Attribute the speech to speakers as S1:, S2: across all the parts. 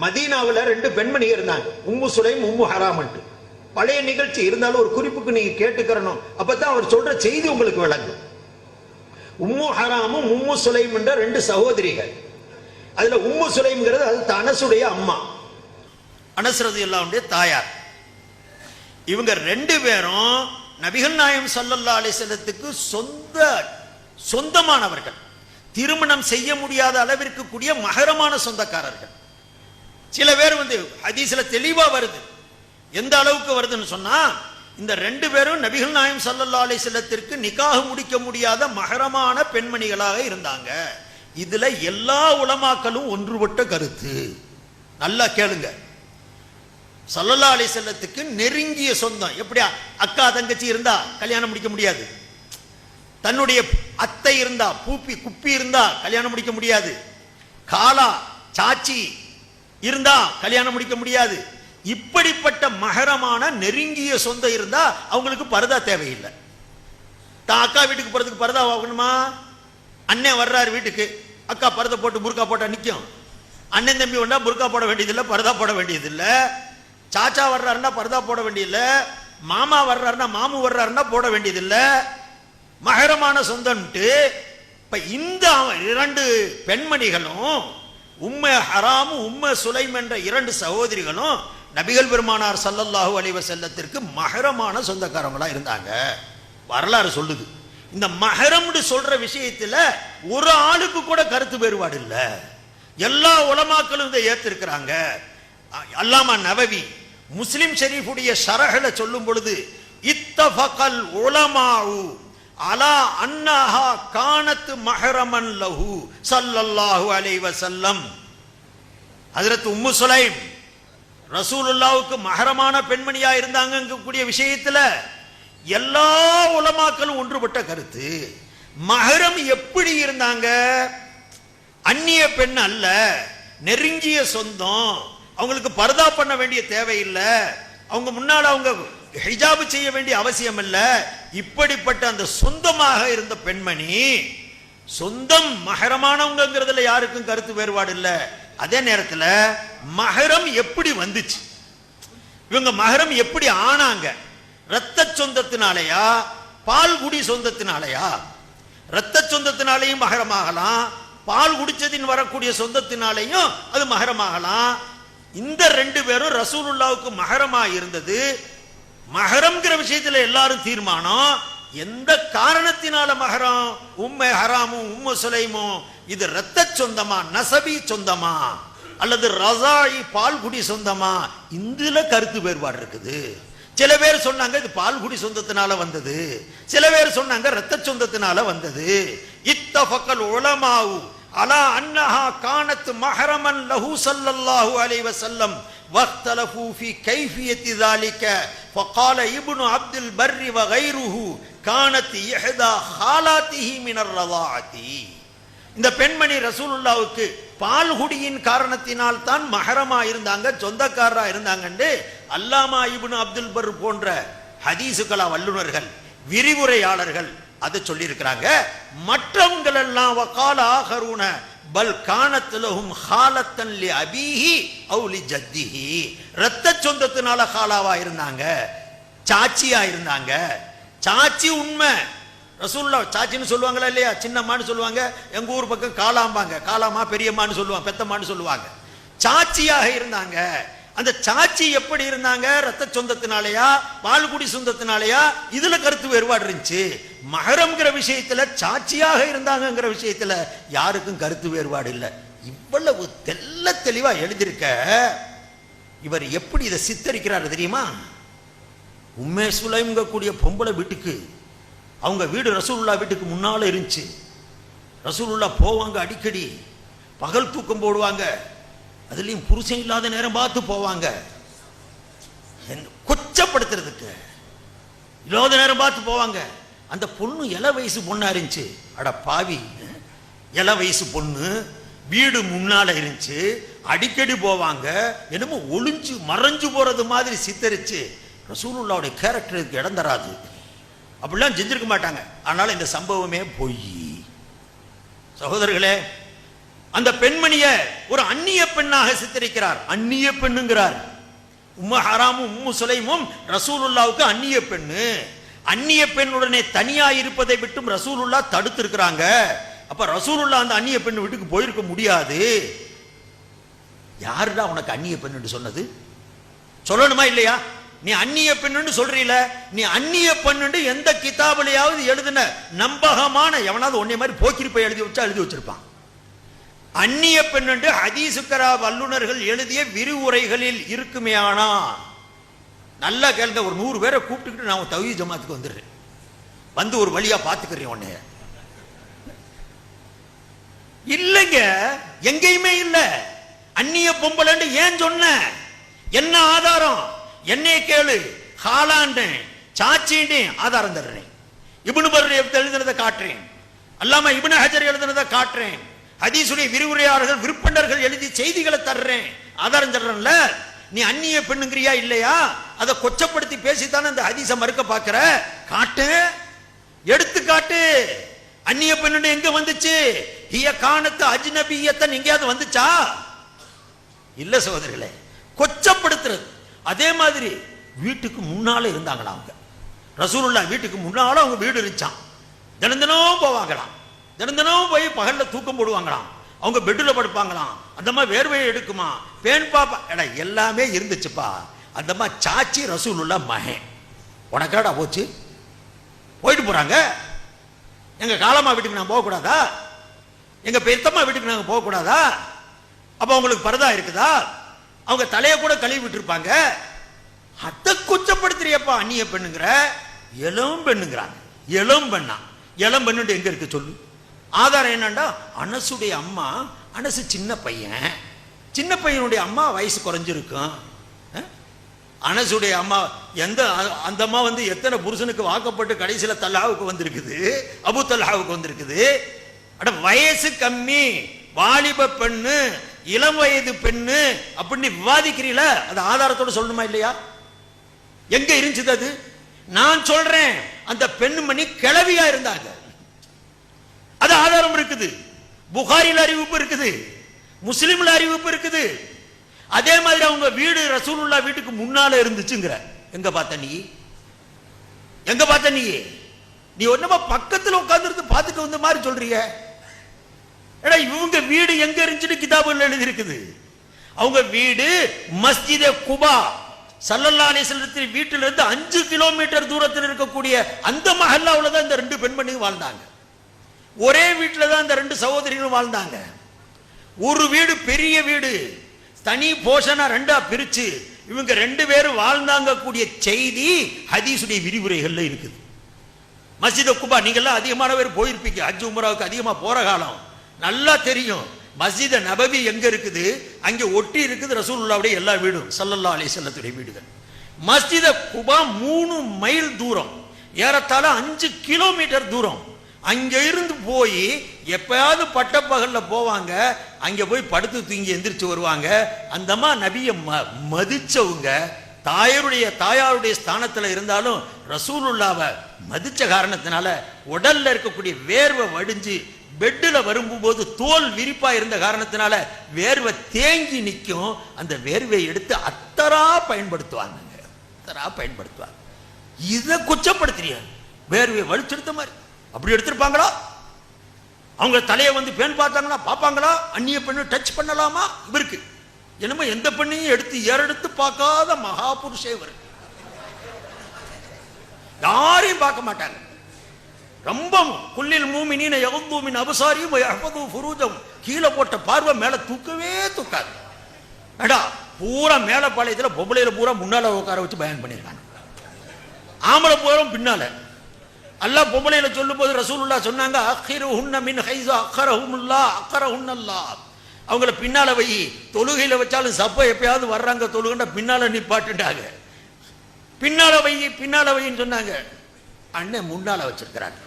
S1: மதீனாவில் ரெண்டு பெண்மணி இருந்தாங்க. உம்மு சுலைம் உம்மு ஹராமன்ட்டு. பழைய நிகழ்ச்சி இருந்தாலும் ஒரு குறிப்புக்கு நீங்க கேட்டுக்கிறணும். அப்பதான் அவர் சொல்ற செய்தி உங்களுக்கு விளங்கும். உம்மு ஹராமும் உம்மு சுலைம் என்ற ரெண்டு சகோதரிகள். அதுல உம்மு சுலைம்ங்கிறது அது அனசுடைய அம்மா. அனசுறது எல்லாவுடைய தாயார். இவங்க ரெண்டு பேரும் நபிகள் நாயம் சல்லல்லா அலிசல்லத்துக்கு சொந்த சொந்தமானவர்கள். திருமணம் செய்ய முடியாத அளவிற்கு கூடிய மகரமான சொந்தக்காரர்கள். சில பேர் வந்து ஹதீஸ்ல தெளிவா வருது. எந்த அளவுக்கு வருதுன்னு சொன்னா இந்த ரெண்டு பேரும் நபிகள் நாயம் சல்லல்லா அலிசல்லத்திற்கு நிக்காக முடிக்க முடியாத மகரமான பெண்மணிகளாக இருந்தாங்க. இதுல எல்லா உலமாக்களும் ஒன்றுபட்ட கருத்து. நல்லா கேளுங்க. சல்லல்லா அலி செல்லத்துக்கு நெருங்கிய சொந்தம். எப்படியா? அக்கா தங்கச்சி இருந்தா கல்யாணம் முடிக்க முடியாது. தன்னுடைய அத்தை இருந்தா பூப்பி குப்பி இருந்தா கல்யாணம் முடிக்க முடியாது. காலா சாச்சி இருந்தா கல்யாணம் முடிக்க முடியாது. இப்படிப்பட்ட மகரமான நெருங்கிய சொந்தம் இருந்தா அவங்களுக்கு பரதா தேவையில்லை. தான் அக்கா வீட்டுக்கு போறதுக்கு பரதா வாங்கணுமா? அண்ணன் வர்றாரு வீட்டுக்கு. அக்கா பரதை போட்டு புர்கா போட்டா நிற்கும் அண்ணன் தம்பி வந்தா புர்கா போட வேண்டியதில்லை பரதா போட வேண்டியதில்லை. சாச்சா வர்றாருன்னா பரதா போட வேண்டியதில்லை. மாமா வர்றாருன்னா மாமு வர்றாருன்னா போட வேண்டியதில்லை. மகரமான சொந்தம்ட்டு இப்ப இந்த இரண்டு பெண்மணிகளும் உம்மை ஹராமு உம்மை சுலைம் என்ற இரண்டு சகோதரிகளும் நபிகள் பெருமானார் சல்லல்லாஹு அலைவ செல்லத்திற்கு மகரமான சொந்தக்காரங்களா இருந்தாங்க. வரலாறு சொல்லுது. இந்த மகரம்னு சொல்ற விஷயத்துல ஒரு ஆளுக்கு கூட கருத்து வேறுபாடு இல்லை. எல்லா உலமாக்களும் இதை ஏத்திருக்கிறாங்க. அல்லாமா நவவி முஸ்லிம் ஷெரீஃபுடைய ஷரஹல சொல்லும் பொழுது இத்தபகல் உலமாவு அலா அன்னஹா காணத்து மஹரமன் லஹு சல்லல்லாஹு அலைஹி வஸல்லம். ஹஜ்ரத் உம்மு சுலைம் ரசூலுல்லாவுக்கு மகரமான பெண்மணியா இருந்தாங்க கூடிய விஷயத்துல எல்லா உலமாக்களும் ஒன்றுபட்ட கருத்து. மகரம் எப்படி இருந்தாங்க? அந்நிய பெண் அல்ல நெருங்கிய சொந்தம் அவங்களுக்கு பரதா பண்ண வேண்டிய தேவையில்லை. அவங்க முன்னால் அவங்க ஹிஜாபு செய்ய வேண்டிய அவசியம் அல்ல இப்படிப்பட்ட அந்த சொந்தமாக இருந்த பெண்மணி சொந்தம் மகரமானவங்கிறதுல யாருக்கும் கருத்து வேறுபாடு இல்லை. அதே நேரத்துல மகரம் எப்படி வந்துச்சு? இவங்க மகரம் எப்படி ஆனாங்க? ரத்த சொந்தத்தினாலயா பால்குடி சொந்தத்தினாலயா? ரத்த சொந்தத்தினாலையும் மகரமாகலாம் பால் குடிச்சதின் வரக்கூடிய சொந்தத்தினாலையும் அது மகரமாகலாம். இந்த ரெண்டு பேரும் ரசூலுல்லாவுக்கு மகரமா இருந்தது மகரம்ங்கிற விஷயத்துல எல்லாரும் தீர்மானம் எந்த காரணத்தினால மகரம் உம்மை ஹராமும் உம்மு சுலைமும் இது ரத்த சொந்தமா நசபி சொந்தமா அல்லது ரசாயி பால்குடி சொந்தமா இதுல கருத்து வேறுபாடு இருக்குது சில பேர் சொன்னாங்க இது பால்குடி சொந்தத்தினால வந்தது சில பேர் சொன்னாங்க ரத்த சொந்தத்தினால வந்தது இத்தஃபக்கல் உலமாவு அலா அன்னஹா கானத் மஹரமன் லஹு ஸல்லல்லாஹு அலைஹி வஸல்லம் واختلفوا في كيفية ذلك فقال ابن عبد البر وغيره كانت إحدى خالاته من الرضاعة இந்த பெண்மணி ரசூலுல்லாவுக்கு பால்குடியின் காரணத்தினால் தான் மஹரமா இருந்தாங்க சொந்தக்காரரா இருந்தாங்கன்னு அல்லாமா இப்னு அப்துல் பர் போன்ற ஹதீசுகளா வல்லுனர்கள் விரிவுரையாளர்கள் அதை சொல்லியிருக்கிறாங்க மற்றவங்கள் எல்லாம் வக்கால ஆகருன பல் காணத்துலகும் ஹாலத்தன் லி அபீஹி அவுலி ஜத்திஹி. ரத்த சொந்தத்தினால ஹாலாவா இருந்தாங்க. சாட்சியா இருந்தாங்க. சாட்சி உண்மை. ரசூல்லா சாச்சின்னு சொல்லுவாங்களா இல்லையா? சின்னம்மான்னு சொல்லுவாங்க. எங்க ஊர் பக்கம் காலாம்பாங்க காலாமா பெரியம்மான்னு சொல்லுவாங்க. பெத்தம்மான்னு சொல்லுவாங்க. சாட்சியாக இருந்தாங்க. அந்த சாட்சி எப்படி இருந்தாங்க? ரத்த சொந்தத்தினாலயா? பால்குடி சொந்தத்தினாலயா? இதுல கருத்து வேறுபாடு இருந்துச்சு. மகரம்ங்கிற விஷயத்துல சாட்சியாக இருந்தாங்கங்கிற விஷயத்துல யாருக்கும் கருத்து வேறுபாடு இல்லை. இவ்வளவு தெல்ல தெளிவா எழுதியிருக்க. இவர் எப்படி இதை சித்தரிக்கிறாரு தெரியுமா? உண்மை கூடிய பொம்பளை வீட்டுக்கு அவங்க வீடு ரசூலுல்லா வீட்டுக்கு முன்னால இருந்துச்சு. ரசூலுல்லா போவாங்க அடிக்கடி. பகல் தூக்கம் போடுவாங்க. அதுலயும் புருஷன் இல்லாத நேரம் பார்த்து போவாங்க. கொச்சப்படுத்துறதுக்கு இல்லாத நேரம் பார்த்து போவாங்க. அந்த பொண்ணு இலை வயசு பொண்ணா இருந்துச்சு. அட பாவி. இலை வயசு பொண்ணு வீடு முன்னால இருந்துச்சு. அடிக்கடி போவாங்க. என்னமோ ஒளிஞ்சு மறைஞ்சு போறது மாதிரி சித்தரிச்சு. ரசூலுல்லாவுடைய கேரக்டருக்கு இடம் தராது. அப்படிலாம் செஞ்சிருக்க மாட்டாங்க. அதனால் இந்த சம்பவமே பொய். சகோதரர்களே அந்த பெண்மணிய ஒரு அந்நிய பெண்ணாக சித்தரிக்கிறார். அந்நிய பெண்ணுங்கிறார். உம்ம ஹராமும் உம்மு சுலைமும் ரசூலுல்லாவுக்கு அந்நிய பெண்ணு. அந்நிய பெண்ணுடனே தனியா இருப்பதை விட்டும் ரசூலுல்லா தடுத்து இருக்கிறாங்க அப்ப ரசூலுல்லா அந்த அந்நிய பெண் வீட்டுக்கு போயிருக்க முடியாது. யாருடா உனக்கு அந்நிய பெண்ணு சொன்னது? சொல்லணுமா இல்லையா? நீ அந்நிய பெண்ணுன்னு சொல்றீல. நீ அந்நிய பெண்ணுன்னு எந்த கிதாபிலையாவது எழுதின நம்பகமான எவனாவது உன்னை மாதிரி போக்கிருப்பை எழுதி வச்சா எழுதி வச்சிருப்பான். அந்நிய பெண்ணு ஹதீசுக்கரா வல்லுனர்கள் எழுதிய விரிவுரைகளில் இருக்குமே ஆனா நல்லா கேளுங்க ஒரு நூறு பேரை கூப்பிட்டுக்கிட்டு நான் தவி ஜமாத்துக்கு வந்துடுறேன். வந்து ஒரு வழியா பாத்துக்கிறேன் உன்னைய. இல்லைங்க எங்கேயுமே இல்ல. அந்நிய பொம்பளைன்னு ஏன் சொன்ன? என்ன ஆதாரம்? என்னை கேளு. ஹாலாண்டேன் சாச்சின்னு ஆதாரம் தர்றேன். இப்னு பர் எழுதுனதை காட்டுறேன். அல்லாம இப்னு ஹஜர் எழுதுனதை காட்டுறேன். ஹதீசுடைய விரிவுரையாளர்கள் விற்பனர்கள் எழுதி செய்திகளை தர்றேன். ஆதாரம் தர்றேன்ல. நீ அந்நிய பெண்ணுங்கிறியா இல்லையா? அதை கொச்சப்படுத்தி பேசித்தானே அந்த ஹதீஸை மறுக்க பார்க்கிற? காட்டு. எடுத்து காட்டு. அந்நிய பெண்ணு எங்க வந்துச்சு? ஹிய காணத்து அஜ்னபியத்தன் எங்கேயாவது வந்துச்சா? இல்ல சகோதரிகளே கொச்சப்படுத்துறது. அதே மாதிரி வீட்டுக்கு முன்னால இருந்தாங்களா அவங்க. ரசூலுல்லா வீட்டுக்கு முன்னால அவங்க வீடு இருந்துச்சான் தினம் தினம் போவாங்களாம். தினம் போய் பகல்ல தூக்கம் போடுவாங்களாம். அவங்க பெட்டில் படுப்பாங்களாம். அந்த மாதிரி வேர்வையை எடுக்குமா? பேன் பாப்பா. எடா எல்லாமே இருந்துச்சுப்பா. அந்த மாதிரி சாச்சி ரசூலுள்ள மகன் உனக்காடா போச்சு? போயிட்டு போறாங்க. எங்க காலமா வீட்டுக்கு நான் போகக்கூடாதா? எங்க பெருத்தம்மா வீட்டுக்கு நாங்க போகக்கூடாதா? அப்ப அவங்களுக்கு பரதா இருக்குதா? அவங்க தலையை கூட கழுவி விட்டுருப்பாங்க. அதை குச்சப்படுத்துறியப்பா அந்நிய பெண்ணுங்கிற. இளம் பெண்ணுங்கிறாங்க இளம் பெண்ணா இளம் பெண்ணுட்டு எங்க இருக்கு சொல்லு? ஆதாரம் என்னண்டா? அனசுடைய அம்மா அனசு சின்ன பையன். சின்ன பையனுடைய அம்மா வயசு குறைஞ்சிருக்கும். அனசுடைய அம்மா எந்த அ- அந்த அம்மா வந்து எத்தனை புருஷனுக்கு வாக்கப்பட்டு கடைசியில் தல்லாவுக்கு வந்திருக்குது? அபு தல்லாவுக்கு வந்திருக்குது. அட வயசு கம்மி. வாலிப பெண்ணு இளம் வயது பெண்ணு அப்படின்னு விவாதிக்கிறீல? அது ஆதாரத்தோட சொல்லணுமா இல்லையா? எங்க இருந்துச்சு அது? நான் சொல்றேன். அந்த பெண்மணி கிளவியா இருந்தாங்க. அது ஆதாரம் இருக்குது. புகாரில் அறிவிப்பு இருக்குது. முஸ்லீம்ல அறிவிப்பு இருக்குது. அதே மாதிரி அவங்க வீடு ரசூலுல்லா வீட்டுக்கு முன்னால இருந்துச்சுங்கிற. எங்க பார்த்த நீ? எங்க பார்த்த நீ? நீ ஒண்ணுமா பக்கத்துல உட்காந்துருந்து பார்த்துட்டு வந்த மாதிரி சொல்றிய? ஏடா இவங்க வீடு எங்க இருந்துச்சுன்னு கிதாபுல எழுதி இருக்குது அவங்க வீடு மஸ்ஜிதே குபா. சல்லல்லா அலிஸ்லத்தின் வீட்டிலிருந்து அஞ்சு கிலோமீட்டர் தூரத்தில் இருக்கக்கூடிய அந்த மஹல்லாவில் தான் இந்த ரெண்டு பெண்மணியும் வாழ்ந்தாங்க. ஒரே வீட்டில் தான் இந்த ரெண்டு சகோதரிகளும் வாழ்ந்தாங்க. ஒரு வீடு பெரிய வீடு. தனி போஷனா ரெண்டா பிரிச்சு இவங்க ரெண்டு பேரும் வாழ்ந்தாங்க கூடிய செய்தி ஹதீசுடைய விரிவுரைகள்ல இருக்குது. மஸ்ஜித குபா நீங்கெல்லாம் அதிகமான பேர் போயிருப்பீங்க. அஜ் உமராவுக்கு அதிகமா போற காலம். நல்லா தெரியும். மஸ்ஜித நபவி எங்க இருக்குது? அங்க ஒட்டி இருக்குது ரசூலுல்லாவுடைய எல்லா வீடும். சல்லல்லா அலி செல்லத்துடைய வீடுகள். மஸ்ஜித குபா மூணு மைல் தூரம். ஏறத்தாழ அஞ்சு கிலோமீட்டர் தூரம். அங்கே இருந்து போய் எப்பயாவது பட்டப்பகல்ல போவாங்க அங்கே போய் படுத்து தூங்கி எந்திரிச்சு வருவாங்க. அந்தம்மா நபியை ம மதிச்சவங்க தாயருடைய தாயாருடைய ஸ்தானத்துல இருந்தாலும் ரசூலுல்லாவை மதித்த காரணத்தினால உடல்ல இருக்கக்கூடிய வேர்வை வடிஞ்சு பெட்டில் வரும்போது தோல் விரிப்பா இருந்த காரணத்தினால வேர்வை தேங்கி நிற்கும். அந்த வேர்வை எடுத்து அத்தரா பயன்படுத்துவாங்க அத்தரா பயன்படுத்துவாங்க. இதை குச்சப்படுத்துறியா வேர்வை வலிச்செடுத்த மாதிரி. அப்படி எடுத்திருப்பாங்களா? அவங்க தலையை வந்து பெண் பார்த்தாங்களா? பார்ப்பாங்களா? அந்நிய பெண்ணு டச் பண்ணலாமா? இவருக்கு. என்னமோ எந்த பெண்ணையும் எடுத்து ஏறெடுத்து பார்க்காத மகாபுருஷே இவர். யாரையும் பார்க்க மாட்டாங்க ரொம்ப குல்லில் மூமினின யகுந்தூமின் அபசாரியும் அகமது ஃபுரூஜம். கீழே போட்ட பார்வை மேல தூக்கவே தூக்காது. ஏடா பூரா மேலப்பாளையத்துல பொம்பளையில் பூரா முன்னால உட்கார வச்சு பயன் பண்ணியிருக்காங்க. ஆம்பளை பூரா பின்னால. அல்லா பொம்பளையில சொல்லும்போது ரசூலுல்லா சொன்னாங்க அக்கிரு ஹுன்ன மின் ஹைசா அக்கரஹுமுல்லா அக்கரஹுன்னல்லா அவங்கள பின்னால வை தொழுகையில வச்சாலும் சப்ப எப்பயாவது வர்றாங்க தொழுகண்டா பின்னால நிப்பாட்டுட்டாங்க. பின்னால வை பின்னால வைன்னு சொன்னாங்க. அண்ணன் முன்னால வச்சிருக்கிறாங்க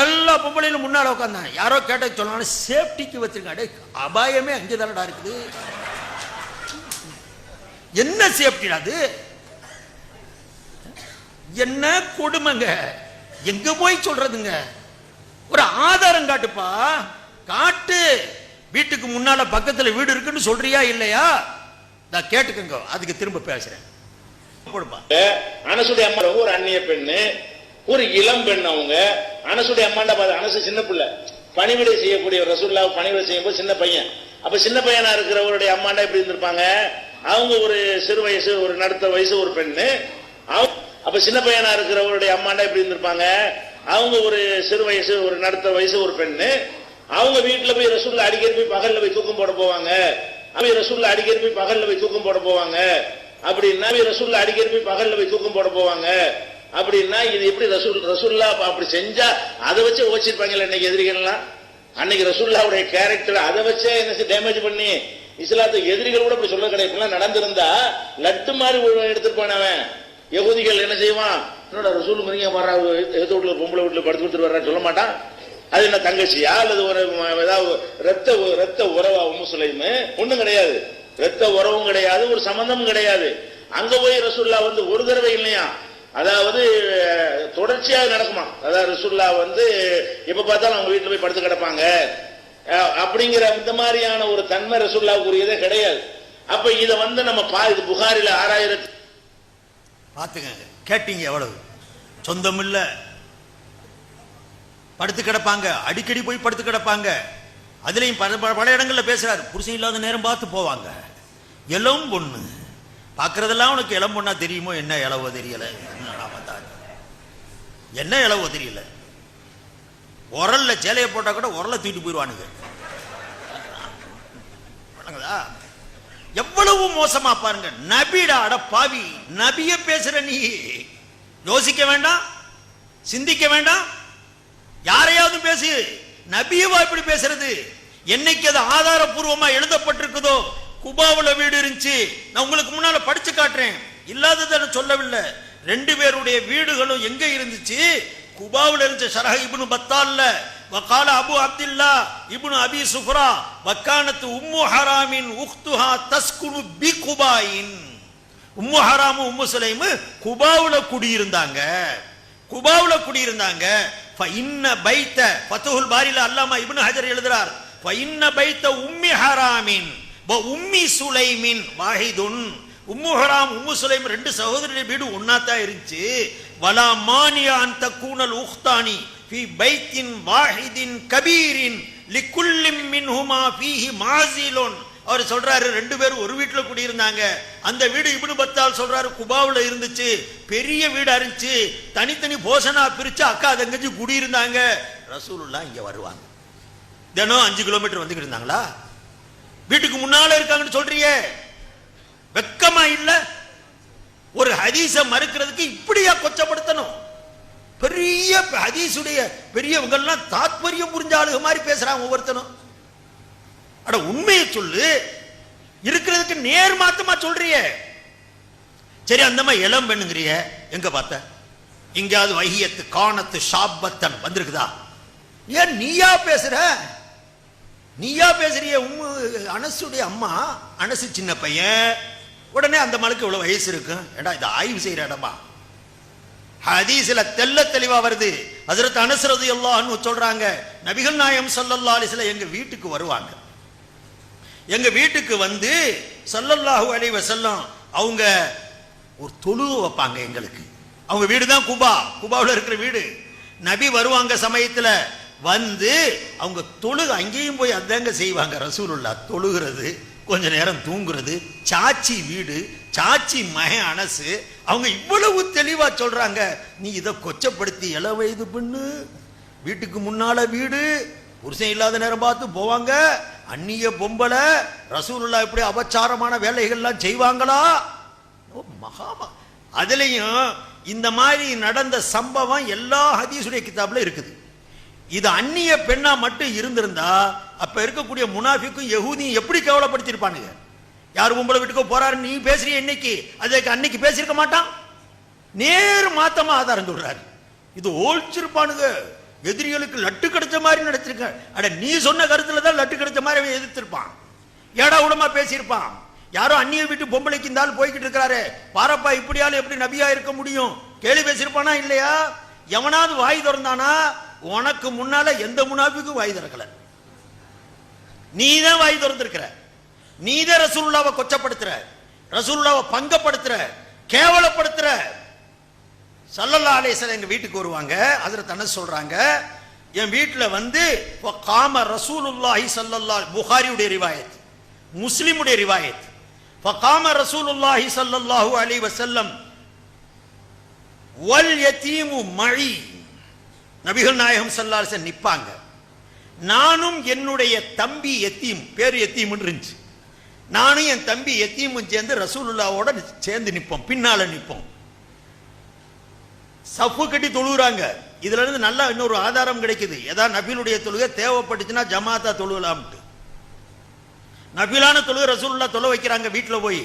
S1: எல்லா பொம்பளையிலும் முன்னால உட்காந்தாங்க யாரோ கேட்ட சொன்னாலும் சேஃப்டிக்கு வச்சிருக்காங்க. அடே அபாயமே அங்கே தானடா இருக்குது. என்ன சேஃப்டி அது? என்ன கொடுமைங்க? எங்க போய் சொல்றதுங்க? ஒரு ஆதாரம் காட்டுப்பா. காட்டு. வீட்டுக்கு முன்னால பக்கத்துல வீடு இருக்குன்னு சொல்றியா இல்லையா? நான் கேட்டுக்கங்க அதுக்கு திரும்ப பேசுறேன். போடுப்பா.
S2: அனசுடைய அம்மா ஒரு அந்நிய பெண்ணு ஒரு இளம் பெண் அவங்க. அனசுடைய அம்மாண்டா பாரு அனசு சின்ன பிள்ளை. பணிவிடை செய்யக்கூடிய ரசூல்லா பணிவிடை செய்யும்போது சின்ன பையன். அப்ப சின்ன பையனா இருக்கிறவருடைய அம்மாண்டா எப்படி இருந்திருப்பாங்க? அவங்க ஒரு சிறு வயசு ஒரு நடுத்த வயசு ஒரு பெண்ணு. அவங்க- அப்ப சின்ன பையனா இருக்கிறவருடைய அம்மாண்டா எப்படி இருந்திருப்பாங்க? அவங்க ஒரு சிறு வயசு ஒரு நடுத்த வயசு ஒரு பெண்ணு. அவங்க வீட்டுல போய் ரசூல்ல அடிக்கடி போய் பகல்ல போய் தூக்கம் போட போவாங்க. அவங்க ரசூல்ல அடிக்கடி போய் பகல்ல போய் தூக்கம் போட போவாங்க. அப்படின்னா ரசூல்ல அடிக்கடி போய் பகல்ல போய் தூக்கம் போட போவாங்க. அப்படின்னா இது எப்படி ரசூல் ரசூல்லா அப்படி செஞ்சா அதை வச்சு ஓச்சிருப்பாங்கல்ல இன்னைக்கு எதிரிகள்லாம்? அன்னைக்கு ரசூல்லாவுடைய கேரக்டர் அதை வச்சே என்ன டேமேஜ் பண்ணி இஸ்லாத்துக்கு எதிரிகள் கூட இப்படி சொல்ல கிடையாது. நடந்திருந்தா லட்டு மாதிரி எடுத்துட்டு போனவன் யகுதிகள் என்ன செய்வான்? என்னோட ரசூல் மரியா மாறா எதிர்த்து வீட்டில் பொம்பளை வீட்டில் படுத்து கொடுத்துட்டு வர்றான்னு சொல்ல மாட்டான்? அது என்ன தங்கச்சியா? அல்லது ஒரு ஏதாவது ரத்த ரத்த உறவா உம்மு சுலைமு? கிடையாது. ரத்த உறவும் கிடையாது ஒரு சம்பந்தமும் கிடையாது. அங்க போய் ரசூல்லா வந்து ஒரு தடவை இல்லையா? அதாவது தொடர்ச்சியாக நடக்குமா? அதாவது ரசுல்லா வந்து எப்ப பார்த்தாலும் அவங்க வீட்டில் போய் படுத்து கிடப்பாங்க. அப்படிங்கிற இந்த மாதிரியான ஒரு தன்மை ரசுல்லாவுக்குரியதே கிடையாது. அப்ப இதை வந்து நம்ம பா இது புகாரில ஆறாயிரத்தி
S1: பார்த்துக்கங்க. கேட்டீங்க எவ்வளவு? சொந்தம் இல்லை படுத்து கிடப்பாங்க. அடிக்கடி போய் படுத்து கிடப்பாங்க. அதுலேயும் பல பல- பல இடங்கள்ல புருஷன் இல்லாத நேரம் பார்த்து போவாங்க. இளம் பொண்ணு. பார்க்குறதெல்லாம் உனக்கு இளம் பொண்ணா தெரியுமோ? என்ன இளவோ தெரியல. என்ன இளவோ தெரியல. உரல்ல சேலையை போட்டால் கூட உரலை தூக்கிட்டு போயிடுவானுங்க. வணங்குதா? எவ்வளவு மோசமா பாருங்க. நபிடாட அட பாவி. நபிய பேசுற நீ. யோசிக்க வேண்டாம். சிந்திக்க வேண்டாம். யாரையாவது பேசு. நபியவா இப்படி பேசுறது? என்னைக்கு அது ஆதாரபூர்வமா எழுதப்பட்டிருக்குதோ? குபாவுல வீடு இருந்துச்சு. நான் உங்களுக்கு முன்னால படிச்சு காட்டுறேன். இல்லாததை சொல்லவில்லை. ரெண்டு பேருடைய வீடுகளும் எங்க இருந்துச்சு? குபாவுல இருந்துச்சு ஷரஹ இப்னு பத்தால்ல. வகால அபு அப்துல்லா இப்னு அபி சுஃப்ரா வக்கானத்து உம்மு ஹராமின் உக்துஹா தஸ்குனு பி குபாயின் உம்மு ஹராமு உம்மு சுலைமு குபாவுல குடியிருந்தாங்க. குபாவுல குடியிருந்தாங்க. இன்ன பைத்த பத்துஹுல் பாரில அல்லாமா இப்னு ஹஜர் எழுதுறார் இன்ன பைத்த உம்மி ஹராமின் வ உம்மி சுலைமின் வாஹிதுன் உம்மு ஹராம் உம்மு சுலைம் ரெண்டு சகோதரர்கள் வீடு ஒன்னாத்தான் இருந்துச்சு. வலா மானியா அந்த உஹ்தானி في பைத்தின் واحد கபீரின் லிக்குல்லிம் மின்ஹுமா فيه மாசிலுன் அவர் சொல்றாரு ரெண்டு பேரும் ஒரு வீட்டுல குடியிருந்தாங்க. அந்த வீடு இப்னு பத்தால் சொல்றாரு குபாவில் இருந்துச்சு பெரிய வீடா இருந்துச்சு. தனித்தனி போஷனா பிரிச்சு அக்கா தங்கச்சி குடியிருந்தாங்க. ரசூலுல்லா இங்க வருவாங்க. தினம் அஞ்சு கிலோமீட்டர் வந்துகிட்டு இருந்தாங்களா? வீட்டுக்கு முன்னால இருக்காங்கன்னு சொல்றியே. வெக்கமா இல்ல. ஒரு ஹதீஸ மறுக்கிறதுக்கு இப்படியா கொச்சப்படுத்தணும். பெரிய ஹதீஸுடைய பெரியவங்க எல்லாம் தாத்பரியம் புரிஞ்ச ஆளுக மாதிரி பேசுறாங்க ஒவ்வொருத்தனும். அட உண்மையை சொல்லு. இருக்கிறதுக்கு நேர் மாத்தமா சொல்றிய. சரி அந்த மாதிரி இளம் பெண்ணுங்கிறிய. எங்க பார்த்த? எங்கேயாவது வைகியத்து காணத்து ஷாபத்தன் வந்திருக்குதா? ஏன் நீயா பேசுற? நீயா பேசுறிய உம்மு அனசுடைய அம்மா. அனசு சின்ன பையன். உடனே அந்த மலுக்கு இவ்வளவு வயசு இருக்கும். ஏடா இதை ஆய்வு செய்யற இடமா? ஹதீஸ்ல தெல்ல தெளிவா வருது. ஹஜரத் அனசரது ரலியல்லாஹு சொல்றாங்க நபிகள் நாயம் சல்லல்லா அலிஸ்ல எங்க வீட்டுக்கு வருவாங்க. எங்க வீட்டுக்கு வந்து சல்லல்லாஹு அலி வசல்லம் அவங்க ஒரு தொழு வைப்பாங்க எங்களுக்கு. அவங்க வீடு தான் குபா. குபாவில் இருக்கிற வீடு. நபி வருவாங்க சமயத்துல வந்து அவங்க தொழுக அங்கேயும் போய் அதாங்க செய்வாங்க. ரசூலுல்லா தொழுகிறது கொஞ்ச நேரம் தூங்குறது சாச்சி வீடு சாச்சி மகன் அனசு அவங்க இவ்வளவு தெளிவா சொல்றாங்க. நீ இதை கொச்சப்படுத்தி இள வயது பெண்ணு வீட்டுக்கு முன்னால வீடு புருஷன் இல்லாத நேரம் பார்த்து போவாங்க. அந்நிய பொம்பளை ரசூலுல்லா இப்படி அபச்சாரமான வேலைகள்லாம் செய்வாங்களா? ஓ மகாமா அதுலயும் இந்த மாதிரி நடந்த சம்பவம் எல்லா ஹதீசுடைய கிதாப்ல இருக்குது. இது அந்நிய பெண்ணா மட்டும் இருந்திருந்தா அப்ப இருக்கக்கூடிய முனாஃபிக்கும் யகுதியும் எப்படி கேவலப்படுத்திருப்பானுங்க யார் உங்களை வீட்டுக்கோ போறாரு நீ பேசுறிய இன்னைக்கு? அதுக்கு அன்னைக்கு பேசியிருக்க மாட்டான். நேர் மாத்தமா ஆதாரம் சொல்றாரு. இது ஓழ்ச்சிருப்பானுங்க எதிரிகளுக்கு லட்டு கிடைச்ச மாதிரி நடத்திருக்க அட நீ சொன்ன கருத்துல தான் லட்டு கிடைச்ச மாதிரி அவன் எதிர்த்திருப்பான். ஏடா உடமா பேசியிருப்பான். யாரோ அந்நிய வீட்டு பொம்பளைக்கு இந்த ஆள் போய்கிட்டு இருக்கிறாரு. பாரப்பா இப்படியாலும் எப்படி நபியா இருக்க முடியும்? கேள்வி பேசியிருப்பானா இல்லையா? எவனாவது வாய் திறந்தானா? உனக்கு முன்னால எந்த முனாபிக்கும் வாய் திறக்கல. நீ தான் வாய் திறந்திருக்கிற. நீத தான் ரசூலுல்லாவை கொச்சப்படுத்துற ரசூலுல்லாவை பங்கப்படுத்துற கேவலப்படுத்துற. சல்லல்லா அலேசன் எங்க வீட்டுக்கு வருவாங்க அதில் அனஸ் சொல்றாங்க என் வீட்டுல வந்து காம ரசூலுல்லாஹி சல்லல்லா புகாரியுடைய ரிவாயத் முஸ்லிமுடைய ரிவாயத். ஃபகாம ரசூலுல்லாஹி சல்லல்லாஹு அலைஹி வஸல்லம் வல் யதீமு மழி நபிகள் நாயகம் ஸல்லல்லாஹு அலைஹி நிப்பாங்க. நானும் என்னுடைய தம்பி எத்தீம் பேர் எத்தீம் இருந்துச்சு. நானும் என் தம்பி எத்தீமும் சேர்ந்து ரசூலுல்லாவோட சேர்ந்து நிற்போம் பின்னால நிற்போம் சஃப்பு கட்டி தொழுகிறாங்க இதுல இருந்து நல்லா இன்னொரு ஆதாரம் கிடைக்குது. ஏதாவது நபிலுடைய தொழுகை தேவைப்பட்டுச்சுன்னா ஜமாத்தா தொழுகலாம்ட்டு நபிலான தொழுகை ரசூலுல்லா தொலை வைக்கிறாங்க வீட்டில் போய்.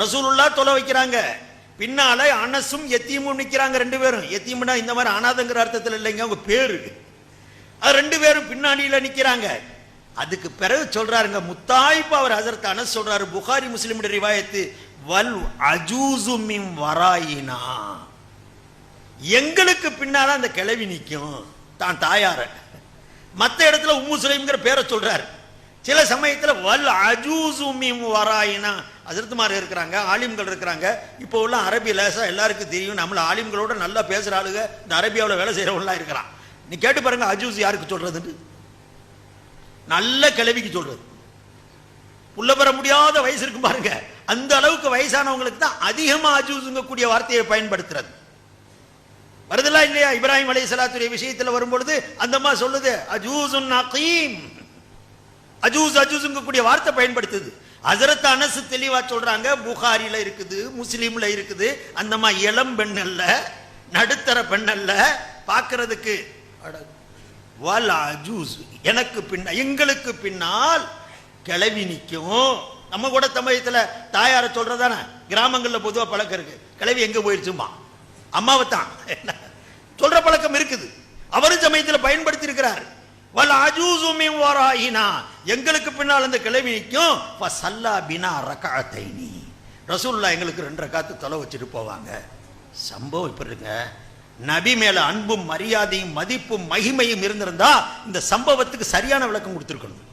S1: ரசூலுல்லா தொலை வைக்கிறாங்க. பின்னால அனசும் எத்தீமும் நிற்கிறாங்க ரெண்டு பேரும். எத்தியமுன்னா இந்த மாதிரி அனாதங்கிற அர்த்தத்தில் இல்லைங்க அவங்க பேரு. அது ரெண்டு பேரும் பின்னாடியில் நிற்கிறாங்க அதுக்கு பிறகு சொல்றாருங்க முத்தாய்ப்பு அவர் ஹசரத் அனஸ் சொல்றாரு புகாரி முஸ்லிமுடைய ரிவாயத்து வல் அஜூசுமிம் வராயினா. எங்களுக்கு பின்னால அந்த கிளவி நிற்கும் தான் தாயார. மற்ற இடத்துல உம்மு சுலைம்ங்கிற பேரை சொல்றாரு. சில சமயத்துல வல் அஜூசுமிம் வராயினா. அதிர்த்துமார் இருக்கிறாங்க ஆலிம்கள் இருக்கிறாங்க. இப்போ உள்ள அரபி லேசா எல்லாருக்கும் தெரியும் நம்மள ஆலிம்களோட நல்லா பேசுற ஆளுங்க இந்த அரபியாவில் வேலை செய்யறவங்களாம் இருக்கிறான். நீ கேட்டு பாருங்க அஜூஸ் யாருக்கு சொல்றதுன்னு. நல்ல கிழவிக்கு சொல்றது. உள்ள பெற முடியாத வயசு இருக்கும் பாருங்க. அந்த அளவுக்கு வயசானவங்களுக்கு தான் அதிகமா அஜூசுங்கக்கூடிய கூடிய வார்த்தையை பயன்படுத்துறது. வருதுலாம் இல்லையா? இப்ராஹிம் அலை சலாத்துடைய விஷயத்துல வரும்பொழுது அந்த அம்மா சொல்லுது அஜூசுன் நகீம். அஜூஸ் அஜூஸுங்க கூடிய வார்த்தை பயன்படுத்துது. ஹசரத் அனசு தெளிவா சொல்றாங்க புகாரில இருக்குது முஸ்லீம்ல இருக்குது. அந்த இளம் பெண் அல்ல நடுத்தர பெண் அல்ல பார்க்கிறதுக்கு வல் அஜூஸ் எனக்கு பின்ன எங்களுக்கு பின்னால் கிளவி நிற்கும். நம்ம கூட தமிழத்துல தாயார சொல்றதானே கிராமங்களில் பொதுவாக பழக்கம் இருக்கு. கிளவி எங்க போயிருச்சுமா அம்மாவை தான் சொல்ற பழக்கம் இருக்குது. அவரும் சமயத்தில் பயன்படுத்தி இருக்கிறார் வல் அஜூசு வாராயினா எங்களுக்கு பின்னால் அந்த கிளவி நிற்கும். சல்லா பினா ரகஅத்தைனி ரசூல்லா எங்களுக்கு ரெண்டரை காத்து தொலை வச்சுட்டு போவாங்க. சம்பவம் இப்படி இருங்க நபி மேல அன்பும் மரியாதையும் மதிப்பும் மகிமையும் இருந்திருந்தா இந்த சம்பவத்துக்கு சரியான விளக்கம் கொடுத்துருக்கணும்.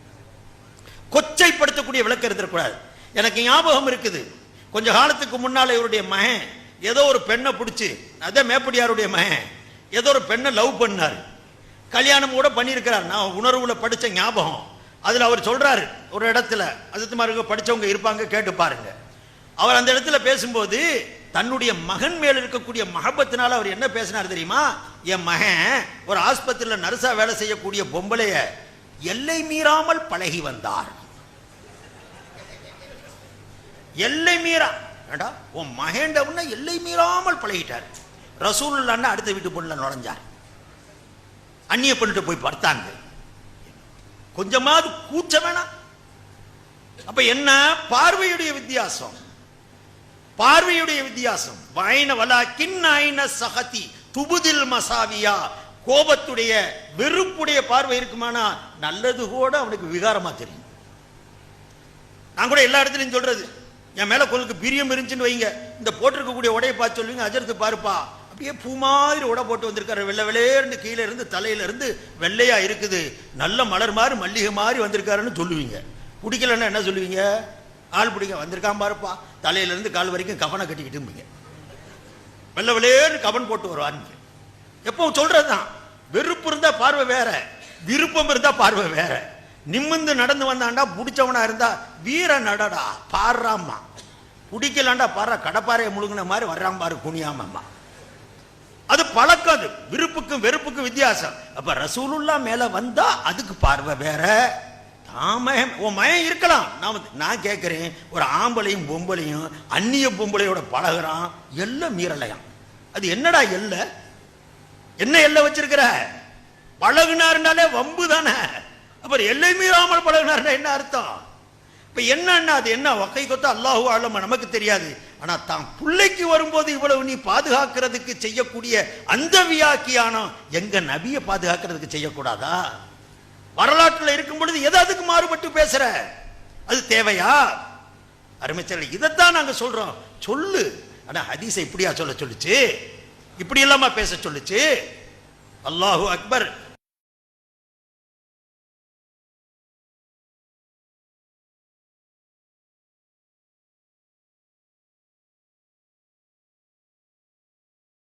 S1: கொச்சைப்படுத்தக்கூடிய விளக்கம் இருந்திருக்கூடாது எனக்கு ஞாபகம் இருக்குது. கொஞ்ச காலத்துக்கு முன்னால் இவருடைய மகன் ஏதோ ஒரு பெண்ணை பிடிச்சி அதே மேப்படியாருடைய மகன் ஏதோ ஒரு பெண்ணை லவ் பண்ணார். கல்யாணம் கூட பண்ணியிருக்கிறார். நான் உணர்வுல படித்த ஞாபகம். அதில் அவர் சொல்றாரு ஒரு இடத்துல அஜித்துமாருக்கு படித்தவங்க இருப்பாங்க கேட்டு பாருங்க. அவர் அந்த இடத்துல பேசும்போது தன்னுடைய மகன் மேல் இருக்கக்கூடிய மகபத்தினால அவர் என்ன பேசினார் தெரியுமா? என் மகன் ஒரு ஆஸ்பத்திரியில் நர்ஸா வேலை செய்யக்கூடிய பொம்பளைய எல்லை மீறாமல் பழகி வந்தார். எல்லை மீறா ஏண்டா உன் மகேண்டவுன்னா எல்லை மீறாமல் பழகிட்டார். ரசூலுல்லான்னு அடுத்த வீட்டு பொண்ணுல நுழைஞ்சார். அந்நிய பண்ணிட்டு போய் பார்த்தாங்க. கொஞ்சமாவது கூச்ச வேணாம். அப்ப என்ன பார்வையுடைய வித்தியாசம்? பார்வையுடைய வித்தியாசம். வாயின வலா கிண்ணாயின சகதி துபுதில் மசாவியா. கோபத்துடைய வெறுப்புடைய பார்வை இருக்குமானா? நல்லது கூட அவனுக்கு விகாரமா தெரியும். நான் கூட எல்லா இடத்துலையும் சொல்றது என் மேல உங்களுக்கு பிரியம் இருந்துச்சுன்னு வைங்க. இந்த போட்டிருக்கக்கூடிய உடையை பார்த்து சொல்லுவீங்க அஜர்த்து பாருப்பா. அப்படியே பூ மாதிரி உடை போட்டு வந்திருக்காரு. வெள்ளை வெள்ளையர்னு கீழே இருந்து தலையில இருந்து வெள்ளையா இருக்குது. நல்ல மலர் மாதிரி மல்லிகை மாதிரி வந்திருக்காருன்னு சொல்லுவீங்க. பிடிக்கலன்னா என்ன சொல்லுவீங்க? ஆள் பிடிக்க வந்திருக்கான் பாருப்பா. தலையில இருந்து கால் வரைக்கும் கவனை கட்டிக்கிட்டு வெள்ளை வெளியேன்னு கவன் போட்டு வருவான்னு எப்பவும் சொல்றதுதான். வெறுப்பு இருந்தா பார்வை வேற விருப்பம் இருந்தா பார்வை வேற. நிமிந்து நடந்து வந்தாண்டா பிடிச்சவனா இருந்தா வீர நடடா பாடுறாம்மா. பிடிக்கலாண்டா பாடுறா கடப்பாறையை முழுங்கின மாதிரி வர்றான் பாரு குனியாமம்மா அது பழக்கம் அது. விருப்புக்கும் வெறுப்புக்கும் வித்தியாசம். அப்ப ரசூலுல்லா மேல வந்தா அதுக்கு பார்வை வேற. ஆமயம் உன் மயம் இருக்கலாம். நான் நான் கேட்குறேன் ஒரு ஆம்பளையும் பொம்பளையும் அந்நிய பொம்பளையோட பழகுறான் எல்லாம் மீறலையாம். அது என்னடா எல்லை? என்ன எல்லை வச்சிருக்கிற? பழகுனாருனாலே வம்பு தானே. அப்புறம் எல்லை மீறாமல் பழகுனாருன்னா என்ன அர்த்தம்? இப்ப என்னன்னா அது என்ன? வகை கொத்த அல்லாஹு ஆலம நமக்கு தெரியாது. ஆனா தான் பிள்ளைக்கு வரும்போது இவ்வளவு நீ பாதுகாக்கிறதுக்கு செய்யக்கூடிய அந்த வியாக்கியானம் எங்க நபியை பாதுகாக்கிறதுக்கு செய்யக்கூடாதா? வரலாற்றில் இருக்கும் பொழுது எது அதுக்கு மாறுபட்டு பேசுற? அது தேவையா? அருமைச்சல் இதைத்தான் நாங்கள் சொல்றோம். சொல்லு. ஆனா ஹதீஸை இப்படியா சொல்ல சொல்லுச்சு? இப்படி இல்லாம பேச சொல்லுச்சு? அல்லாஹு அக்பர்.